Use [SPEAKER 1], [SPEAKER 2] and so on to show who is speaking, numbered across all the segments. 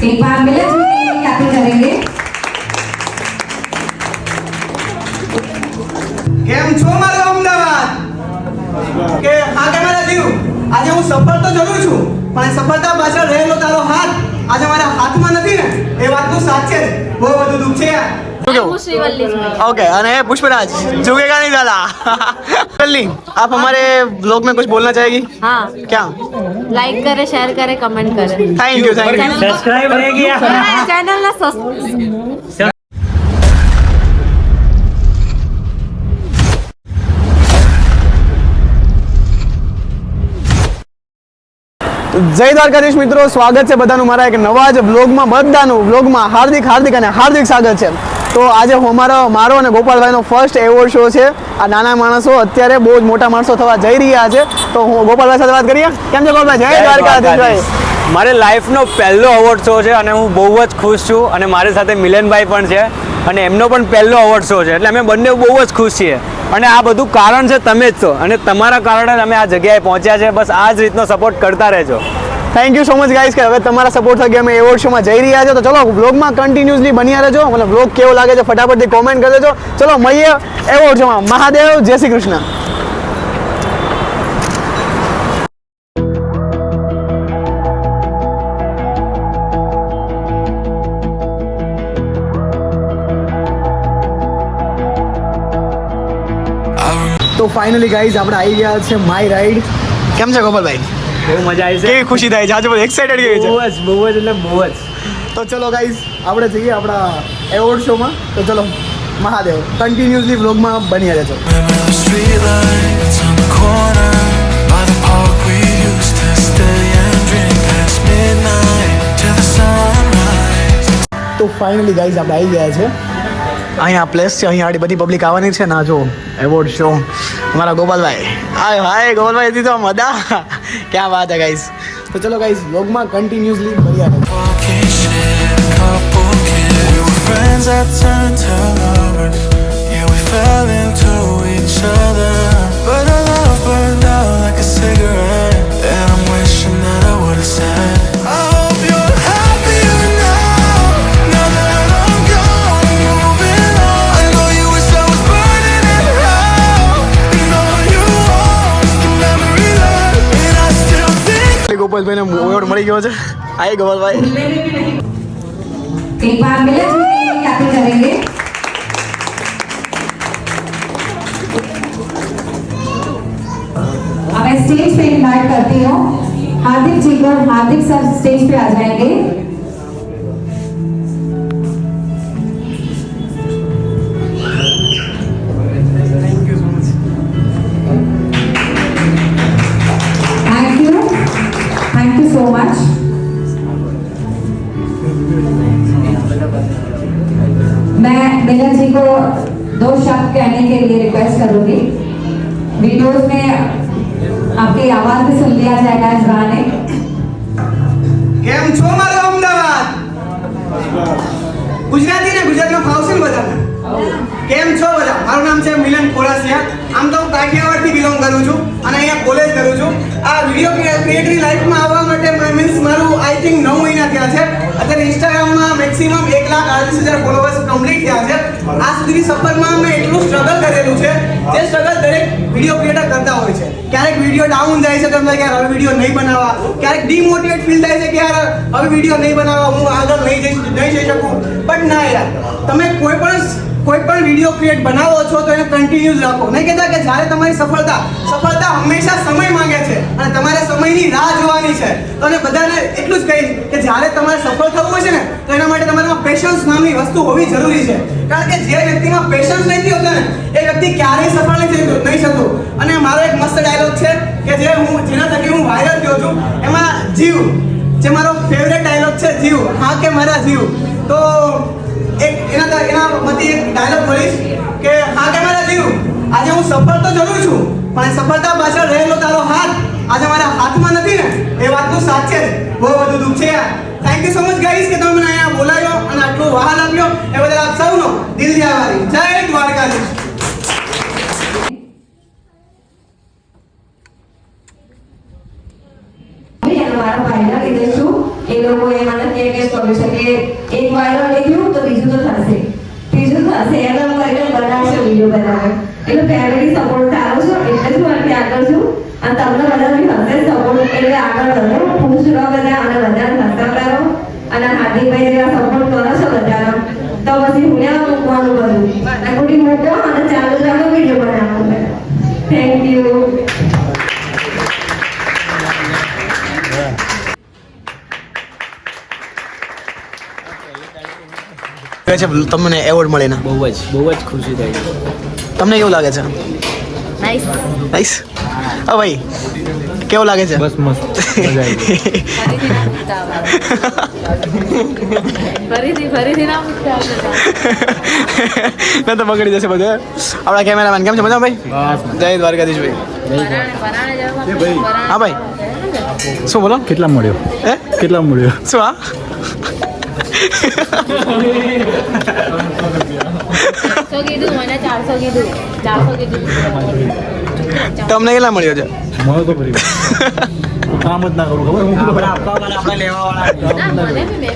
[SPEAKER 1] एक बार मिलन जी के लिए क्लैपिंग करेंगे
[SPEAKER 2] કેમ છો મારો અમદાવાદ કે હા કે મારા જીવ આજે હું સફળ તો જરૂર છું પણ એ સફળતા પાછળ રહેલો તારો હાથ આજે મારા હાથમાં નથી ને એ વાતનું સાચે જ બહુ બધું દુઃખ છે યાર
[SPEAKER 3] હું श्रीवल्ली स्मित
[SPEAKER 2] ओके अरे पुष्पराज झुकेगा नहीं साला कल्ली आप हमारे ब्लॉग में कुछ बोलना चाहेगी
[SPEAKER 3] हाँ
[SPEAKER 2] क्या
[SPEAKER 3] लाइक करे शेयर करे कमेंट करे
[SPEAKER 2] thank you thank you
[SPEAKER 4] subscribe રહી ગયા
[SPEAKER 3] ચેનલ ના સસ
[SPEAKER 2] જય દ્વારકાધીશ મિત્રો સ્વાગત છે બધાનું મારા એક નવા જ બ્લોગમાં બધાનું બ્લોગમાં હાર્દિક હાર્દિક અને હાર્દિક સ્વાગત છે તો આજે હું મારો મારો અને ગોપાલભાઈનો ફર્સ્ટ એવોર્ડ શો છે. આ નાના માણસો અત્યારે બહુ જ મોટા માણસો થવા જઈ રહ્યા છે. તો હું ગોપાલભાઈ સાથે વાત કરીએ? કેમ છે ગોપાલભાઈ? જય દ્વારકાધીશભાઈ.
[SPEAKER 4] મારે લાઈફનો પહેલો અવોર્ડ શો છે અને હું બહુ જ ખુશ છું અને મારી સાથે મિલનભાઈ પણ છે અને એમનો પણ પહેલો અવોર્ડ શો છે. એટલે અમે બંને બહુ જ ખુશ છીએ. અને આ બધું કારણ છે તમે જ છો અને તમારા કારણે અમે આ જગ્યાએ પહોંચ્યા છે. બસ આ જ રીતનો સપોર્ટ કરતા રહેજો.
[SPEAKER 2] Thank you so much guys કે હવે તમારા સપોર્ટ થકી અમે એવોર્ડ શોમાં જઈ રહ્યા છો તો ચલો વ્લોગમાં કન્ટિન્યુઅસલી બન્યા રહેજો. મને વ્લોગ કેવો લાગે છે, ફટાફટથી કોમેન્ટ કરી દેજો. ચલો, મળીએ એવોર્ડ શોમાં મહાદેવ, જય શ્રી કૃષ્ણ. તો ફાઇનલી ગાઈઝ આપણે આવી ગયા છે માય રાઈડ કેમ છે, ગોપાલભાઈ?
[SPEAKER 4] બહુ મજા આવી
[SPEAKER 2] કેવી ખુશી થાય છે? આજે બધું એક્સાઇટેડ કેવી છે?
[SPEAKER 4] બહુ જ બહુ જ એટલે બહુ જ.
[SPEAKER 2] તો ચલો ગાઈઝ આપણે જઈએ આપણા એવોર્ડ શોમાં તો ચલો મહાદેવ કન્ટિન્યુઅસલી વ્લોગમાં બની રહેજો. તો ફાઇનલી ગાઈઝ આપણે આવી ગયા છે. અહીંયા પ્લેસ છે અહીંયા આડી બધી પબ્લિક આવવાની છે ના જો એવોર્ડ શો અમારા ગોપાલભાઈ. હાય હાય ગોપાલભાઈ હતી તો મદા ક્યાં વાત હે ગાઈઝ તો ચલો ગાઈઝ વ્લોગમાં
[SPEAKER 5] continuously each other. But our love burned out like a cigarette. And I'm wishing that I would've said. think.
[SPEAKER 2] ગોપાલભાઈને award મળી ગયો છે હાય ગોપાલભાઈ
[SPEAKER 1] एक बार मिलन जी के लिए क्लैपिंग करेंगे अब मैं स्टेज पे इनवाइट करती हूँ हार्दिक जी को हार्दिक सर स्टेज पे आ जाएंगे मैं मिलन जी को दो शब्द कहने के लिए रिक्वेस्ट करूंगी वीडियोस में आपकी आवाज भी सुन लिया जाएगा इस गाने
[SPEAKER 2] કેમ છો મારો અમદાવાદ ગુજરાતી ને ગુજરાતમાં ફાવશે ને બધાને કેમ છો બધા મારું નામ છે મિલન ખોરાસિયા આમ તો હું કાઠિયાવાડથી બિલોંગ કરું છું અને અહીંયા સુધીની સફરમાં મેં એટલું સ્ટ્રગલ કરેલું છે, જે સ્ટ્રગલ દરેક વીડિયો ક્રિએટર કરતા હોય છે. ક્યારેક વીડિયો ડાઉન જાય છે તમને યાર, હવે વીડિયો નહીં બનાવવા. ક્યારેક ડિમોટિવેટ ફીલ થાય છે કે યાર, હવે વીડિયો નહીં બનાવવા, હું આગળ નહીં જઈ નહીં જઈ શકું. બટ ના યાર. તમે કોઈ પણ કોઈ પણ વીડિયો ક્રિએટ બનાવો છો તો એને કન્ટિન્યુ રાખો. નહીં કહેતા કે જ્યારે તમારી સફળતા સફળતા હંમેશા સમય માંગે છે અને તમારે સમયની રાહ જોવાની છે. તો અને બધાને એટલું જ કહીશ કે જ્યારે તમારે સફળ થવું હોય છે ને, તો એના માટે તમારામાં પેશન્સ નામની વસ્તુ હોવી જરૂરી છે. કારણ કે જે વ્યક્તિમાં પેશન્સ નથી હોતો ને, એ વ્યક્તિ ક્યારેય સફળ નથી નહીં થતું. અને મારો એક મસ્ત ડાયલોગ છે કે જે હું, જેના થકી હું વાયરલ થયો છું, એમાં જીવ, જે મારો ફેવરેટ ડાયલોગ છે જીવ. હા કે મારા જીવ? તો એક એના એના માંથી એક ડાયલોગ બોલીશ કે, હા, કે જીવ? આજે હું સફળ તો જરૂર છું, પણ સફળતા પાછળ રહેલો તારો હાથ આજે મારા હાથમાં નથી ને? એ વાતનું સાચે જ બહુ બધું દુઃખ છે thank you so much guys કે તમે મને અહીંયા બોલાવ્યો અને આટલું વહાલ આપ્યો. એ બદલ આપ સૌનો દિલથી આભારી. જય દ્વારકાધીશ.
[SPEAKER 1] મારા ભાઈના લીધે છું એ લોકો એ મને કે કર્યું છે એક વાયરલ ગયું તો બીજું તો થશે. ત્રીજું થશે. એમ કરીને બનાવશે વીડિયો બનાવે એટલે ફેમિલી સપોર્ટ સારો છો, એટલે જ હું આટલી આગળ છું. અને તમને બધા બી હશે સપોર્ટ એટલે આગળ વધો ખુશ રહો બધા અને બધાને હસતા રહો. અને હાર્દિકભાઈ જેવા સપોર્ટ
[SPEAKER 2] કે છે તમને એવોર્ડ મળીને
[SPEAKER 4] બહુ જ બહુ જ ખુશી થઈ
[SPEAKER 2] તમને કેવું લાગે છે?
[SPEAKER 3] નાઈસ
[SPEAKER 2] નાઈસ હા ભાઈ. કેવું લાગે છે?
[SPEAKER 4] બસ મસ્ત. મજા
[SPEAKER 3] ફરીથી ફરીથી ના
[SPEAKER 2] ના તો. બગડી જશે બધું. આપણા કેમેરામેન કેમ છે? મજા. ભાઈ. જય દ્વારકાધીશ. ભાઈ. હા ભાઈ. શું બોલો?
[SPEAKER 6] કેટલા મળ્યો?
[SPEAKER 2] હે?
[SPEAKER 6] કેટલા મળ્યો?
[SPEAKER 2] શું હા?
[SPEAKER 3] ચારસો કીધું મને ચારસો કીધું. ચારસો કીધું.
[SPEAKER 2] તમને કેટલા મળ્યો છે?
[SPEAKER 6] મને તો ભરી કામ જ ના કરું ખબર? હું
[SPEAKER 3] આપવા વાળા આપણે લેવા નહીં.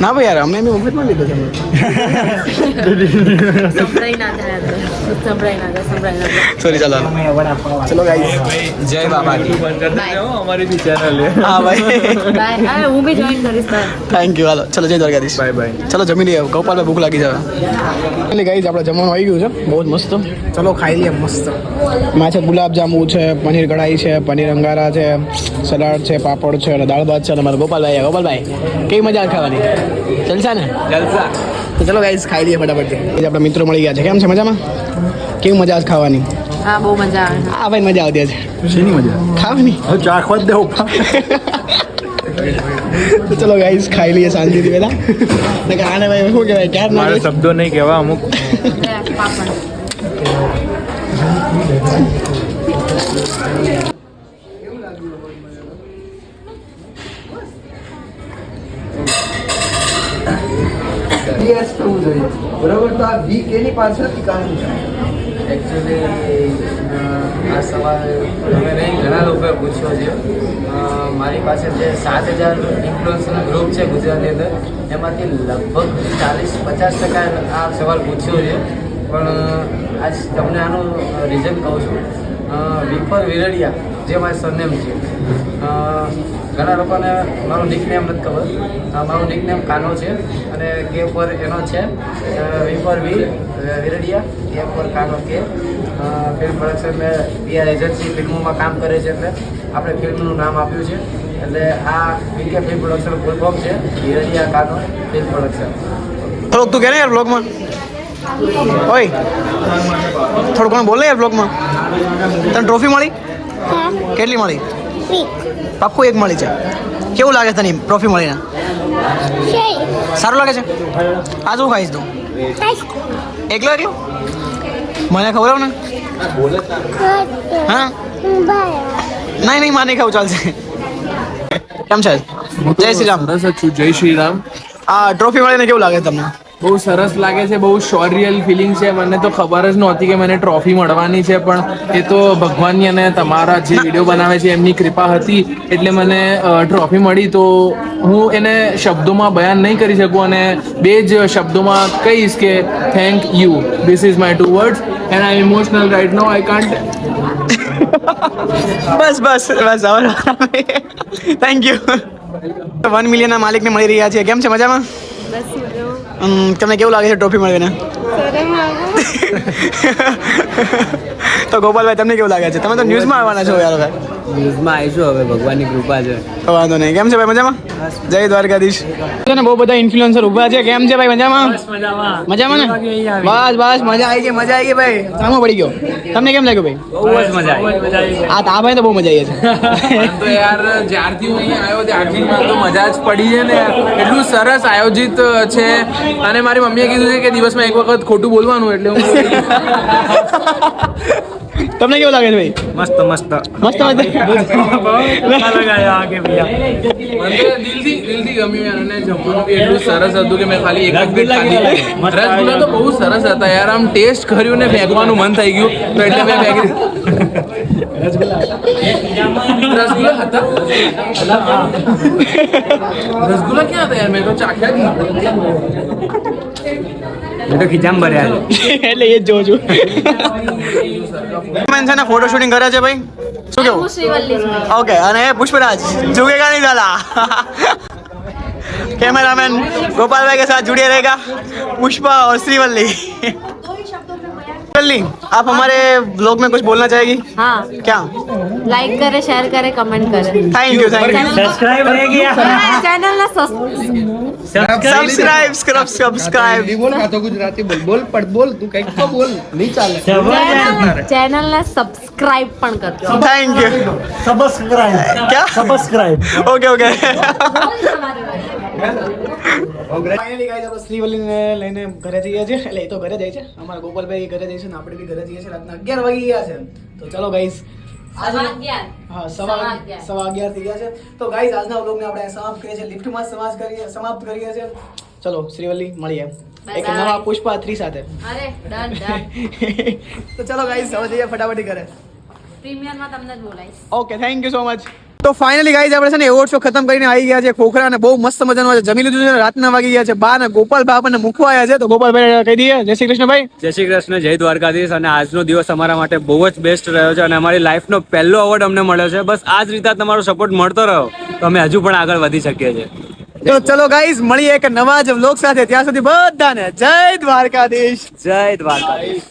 [SPEAKER 2] ના ભાઈ યાર અમે બી મફતમાં લીધો છે સોરી ચાલો ચલો ગાઈસ જય બાબા
[SPEAKER 4] અમારી બી ચેનલ
[SPEAKER 2] હા ભાઈ
[SPEAKER 3] હું બી જોઈન કરીશ
[SPEAKER 2] થેન્ક યુ હાલો ચલો જય દ્વારકાધીશ
[SPEAKER 4] બાય બાય
[SPEAKER 2] ચલો જમી લઈએ ગોપાલભાઈ ભૂખ લાગી જાય એટલે ગાઈસ આપણે જમવાનું આવી ગયું છે બહુ જ મસ્ત ચલો ખાઈ લઈએ મસ્તમાં છે ગુલાબ જાંબુ છે પનીર કઢાઈ છે પનીર અંગારા છે સલાડ છે પાપડ છે અને દાળ ભાત છે અને મારા ગોપાલભાઈ ગોપાલભાઈ કેવી મજા આવે ખાવાની ચાલશે ને?
[SPEAKER 4] જલસા.
[SPEAKER 2] તો ચલો ગાઈસ ખાઈ લઈએ ફટાફટ આપણા મિત્રો મળી ગયા છે. કેમ છે? મજામાં? કેવી મજા આવે ખાવાની?
[SPEAKER 3] હા બહુ મજા આવે.
[SPEAKER 2] આ ભાઈ મજા આવતી છે
[SPEAKER 6] શેની મજા?
[SPEAKER 2] ખાવાની?
[SPEAKER 6] હવે ચાખવા જ દે
[SPEAKER 2] તો ચલો ગાઈસ ખાઈ લઈએ શાંતિથી પહેલા. ને આને ભાઈ શું કહેવાય ક્યારે ના
[SPEAKER 4] મારે શબ્દો નહીં કહેવા અમુક.
[SPEAKER 3] પાપડ
[SPEAKER 7] ડીએસ થવું જોઈએ બરોબર, તો આ વી કેની પાછળથી કારણ છે
[SPEAKER 8] એકચ્યુઅલી આ સવાલ તમે નહીં, ઘણા લોકોએ પૂછ્યો છે. મારી પાસે જે સાત હજાર ઇન્ફ્લુઅન્સર ગ્રુપ છે ગુજરાતની અંદર, એમાંથી લગભગ ચાલીસ પચાસ ટકા આ સવાલ પૂછ્યો છે. પણ આજ તમને આનું રીઝન કહું છું. વિફર વિરડિયા જે મારી સરનેમ છે. ઘણા લોકોને મારું નિકનેમ નથી ખબર. મારું નિકનેમ કાનો છે અને કે પર એનો છે વી પર વી વિરડિયા, કે પર કાનો કે. ફિલ્મ પ્રોડક્શન મેં પીઆર એજન્સી ફિલ્મોમાં કામ કરે છે એટલે આપણે ફિલ્મનું નામ આપ્યું છે. એટલે આ વીકે ફિલ્મ પ્રોડક્શન ફૂલ છે, વિરડિયા કાનો ફિલ્મ પ્રોડક્શન
[SPEAKER 2] થોડુંક તું કે યાર બ્લોગમાં ઓય, થોડું ઘણું બોલે યાર બ્લોગમાં તને ટ્રોફી મળી? કેટલી મળી? પાક્કું એક મળી છે કેવું લાગે તને ટ્રોફી મળીને? સારું લાગે છે? આ શું ખાઈશ તું? એકલો એકલો? મને ખબર ને? હા? નહીં નહીં માને ખાવ ચાલશે. કેમ છે? જય શ્રી રામ.
[SPEAKER 9] જય શ્રી રામ.
[SPEAKER 2] આ ટ્રોફી મળીને કેવું લાગે તમને?
[SPEAKER 9] બહુ સરસ લાગે છે બહુ શોરિયલ ફિલિંગ છે. મને તો ખબર જ નહોતી કે મને ટ્રોફી મળવાની છે પણ એ તો ભગવાનની અને તમારા જે વીડિયો બનાવે છે એમની કૃપા હતી. એટલે મને ટ્રોફી મળી તો હું એને શબ્દોમાં બયાન નહીં કરી શકું અને બે જ શબ્દોમાં કહીશ કે thank you this is my two words and I emotional right no I can't
[SPEAKER 2] બસ બસ બસ થેન્ક યુ વન મિલિયનના માલિકને મળી રહ્યા છે. કેમ છે? મજામાં? તમને કેવું લાગે છે ટ્રોફી મળીને? તો ગોપાલભાઈ તમને કેવું લાગે છે? તમે તો ન્યૂઝમાં આવવાના છો યાર ભાઈ.
[SPEAKER 4] ન્યૂઝમાં આવીશું હવે ભગવાનની કૃપા છે.
[SPEAKER 2] તો વાંધો નહીં. કેમ છે ભાઈ મજામાં? જય દ્વારકાધીશ. છે ને બહુ બધા ઇન્ફ્લુઅન્સર ઊભા છે. કેમ છે ભાઈ મજામાં? મજામાં. ને? બસ બસ મજા આવી ગઈ મજા આવી ગઈ ભાઈ. સામો પડી ગયો. તમને કેમ લાગ્યું ભાઈ?
[SPEAKER 4] બહુ જ મજા આવી
[SPEAKER 2] આ તા ભાઈ તો બહુ મજા આવી છે.
[SPEAKER 9] તો યાર જ્યારથી હું અહીંયા આવ્યો ત્યારથી તો મજા જ પડી છે ને એટલું સરસ આયોજિત છે. અને મારી મમ્મીએ કીધું છે કે દિવસમાં એક વખત ખોટું બોલવાનું એટલે હું.
[SPEAKER 2] તમને કેવું લાગે છે ભાઈ?
[SPEAKER 4] મસ્ત મસ્ત.
[SPEAKER 2] મસ્ત મસ્ત
[SPEAKER 9] દિલથી દિલથી ગમ્યું યાર અને જમવાનું બી એટલું સરસ હતું કે મેં ખાલી એક જ પ્લેટ ખાધી. રસગુલ્લા તો બહુ સરસ હતા યાર. આમ ટેસ્ટ કર્યું ને ફેંકવાનું મન થઈ ગયું. તો એટલે મેં ફેંકી રસગુલ્લા હતા? રસગુલ્લા ક્યાં હતા યાર? મેં તો ચાખ્યા જ નહીં
[SPEAKER 4] એ તો ખીચામ ભર્યા છે
[SPEAKER 10] એટલે એ જ જોઉં છું મેન છે ને ફોટો શૂટિંગ કરે છે ભાઈ શું કેવું
[SPEAKER 3] શ્રીવલ્લી
[SPEAKER 10] ઓકે અને એ પુષ્પરાજ झुकेगा नहीं साला कैमरामैन गोपाल भाई के साथ जुड़े रहेगा पुष्पा और श्रीवल्ली श्रीवल्ली आप हमारे ब्लॉग में कुछ बोलना चाहेगी
[SPEAKER 3] हाँ
[SPEAKER 10] क्या
[SPEAKER 3] लाइक करे शेयर करे कमेंट करे
[SPEAKER 10] thank you thank you
[SPEAKER 4] subscribe રહી ગયા
[SPEAKER 3] સબસ્ક્રાઇબ
[SPEAKER 10] સબસ્ક્રાઇબ સબસ્ક્રાઇબ
[SPEAKER 7] બોલ કાતો ગુજરાતી બોલ. બોલ પડ બોલ તું કંઈક તો બોલ. નહીં ચાલે.
[SPEAKER 3] ચેનલ ને સબસ્ક્રાઇબ પણ કરજો.
[SPEAKER 10] થેન્ક યુ
[SPEAKER 6] સબસ્ક્રાઇબ
[SPEAKER 10] ક્યા
[SPEAKER 6] સબસ્ક્રાઇબ
[SPEAKER 2] ઓકે ઓકે શ્રીવલીને લઈને ઘરે જઈએ છીએ. એટલે એ તો ઘરે જાય છે. અમારા ગોપાલભાઈ ઘરે જઈએ છે ને આપણે બી ઘરે જઈએ છીએ. રાતના અગિયાર વાગી ગયા છે. તો ચલો ગાઈઝ તો ગાઈઝ આજના વ્લોગને આપણે સમાપ્ત કરીએ છીએ. લિફ્ટમાં સમાપ્ત કરીએ સમાપ્ત કરીએ છીએ. ચલો શ્રીવલ્લી મળીએ. એક નવા પુષ્પા થ્રી સાથે. તો ચલો ગાઈઝ હવે જઈએ ફટાફટી ઘરે.
[SPEAKER 3] પ્રીમિયરમાં તમને જ બોલાઈશ
[SPEAKER 2] okay thank you so much તો ફાઇનલી ગાઈઝ આપણે છે ને એવોર્ડ શો ખતમ કરીને આવી ગયા છે ખોખરા અને બહુ મસ્ત મજાનો છે જમી લીધું છે રાતના વાગી ગયા છે. બા ને ગોપાલભાઈ આપણને મૂકવા આવ્યા છે. તો ગોપાલભાઈ કહી દઈએ. જય શ્રી કૃષ્ણભાઈ
[SPEAKER 4] જય શ્રી કૃષ્ણ જય દ્વારકાધીશ. અને આજનો દિવસ અમારા માટે બહુ જ બેસ્ટ રહ્યો છે અને અમારી લાઈફનો પહેલો અવોર્ડ અમને મળ્યો છે. બસ આ જ રીતે તમારો સપોર્ટ મળતો રહ્યો. તો અમે હજુ પણ આગળ વધી શકીએ છીએ.
[SPEAKER 2] તો ચલો ગાઈઝ મળીએ એક નવા જ વ્લોગ સાથે. ત્યાં સુધી બધાને જય દ્વારકાધીશ.
[SPEAKER 4] જય દ્વારકાધીશ.